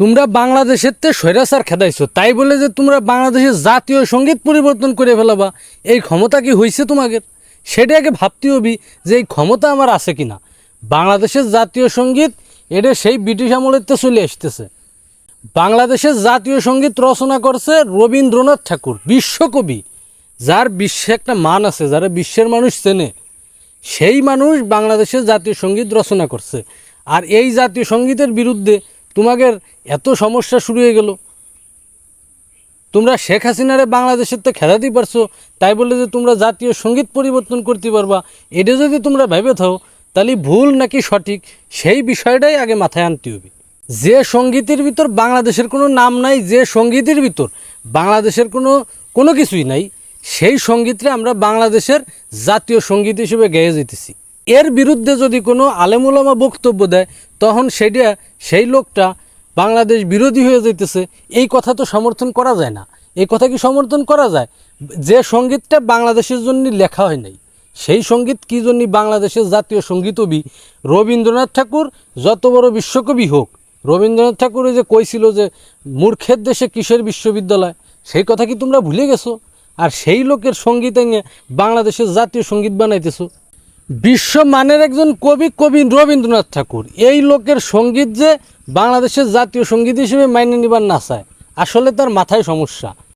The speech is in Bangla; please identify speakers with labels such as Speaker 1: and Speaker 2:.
Speaker 1: তোমরা বাংলাদেশের তে স্বৈরাচার খেদাইছো। তাই বলে যে তোমরা বাংলাদেশের জাতীয় সংগীত পরিবর্তন করে ফেলাবা। এই ক্ষমতা কি হয়েছে তোমাদের? সেটা আগে ভাবতে হবি যে এই ক্ষমতা আমার আছে কি না বাংলাদেশের জাতীয় সংগীত, এটা সেই ব্রিটিশ আমলের তো চলে আসতেছে। বাংলাদেশের জাতীয় সংগীত রচনা করছে রবীন্দ্রনাথ ঠাকুর, বিশ্বকবি, যার বিশ্বে একটা মান আছে, যারা বিশ্বের মানুষ চেনে। সেই মানুষ বাংলাদেশের জাতীয় সংগীত রচনা করছে। আর এই জাতীয় সঙ্গীতের বিরুদ্ধে তোমাদের এত সমস্যা শুরু হয়ে গেল। তোমরা শেখ হাসিনারে বাংলাদেশের তো খেলাতেই পারছ, তাই বলে যে তোমরা জাতীয় সংগীত পরিবর্তন করতে পারবা। এটা যদি তোমরা ভেবে থাও, তাহলে ভুল নাকি সঠিক, সেই বিষয়টাই আগে মাথায় আনতে হবে। যে সঙ্গীতের ভিতর বাংলাদেশের কোনো নাম নাই, যে সঙ্গীতের ভিতর বাংলাদেশের কোনো কোনো কিছুই নাই, সেই সঙ্গীতরে আমরা বাংলাদেশের জাতীয় সংগীত হিসেবে গেয়ে যেতেছি। এর বিরুদ্ধে যদি কোনো আলেমুলামা বক্তব্য দেয়, তখন সেটা সেই লোকটা বাংলাদেশ বিরোধী হয়ে যাইতেছে। এই কথা তো সমর্থন করা যায় না। এই কথা কি সমর্থন করা যায়? যে সঙ্গীতটা বাংলাদেশের জন্য লেখা হয় নাই, সেই সংগীত কি জন্য বাংলাদেশের জাতীয় সঙ্গীতবি রবীন্দ্রনাথ ঠাকুর, যত বড় বিশ্বকবি হোক? রবীন্দ্রনাথ ঠাকুর যে কইছিল যে, মূর্খের দেশে কিসের বিশ্ববিদ্যালয়? সেই কথা কি তোমরা ভুলে গেছো? আর সেই লোকের সংগীত বাংলাদেশের জাতীয় সংগীত বানাইতেছো? বিশ্বমানের একজন কবি কবি রবীন্দ্রনাথ ঠাকুর। এই লোকের সংগীত যে বাংলাদেশের জাতীয় সংগীত হিসেবে মাইনে নিবার না চায়, আসলে তার মাথায় সমস্যা।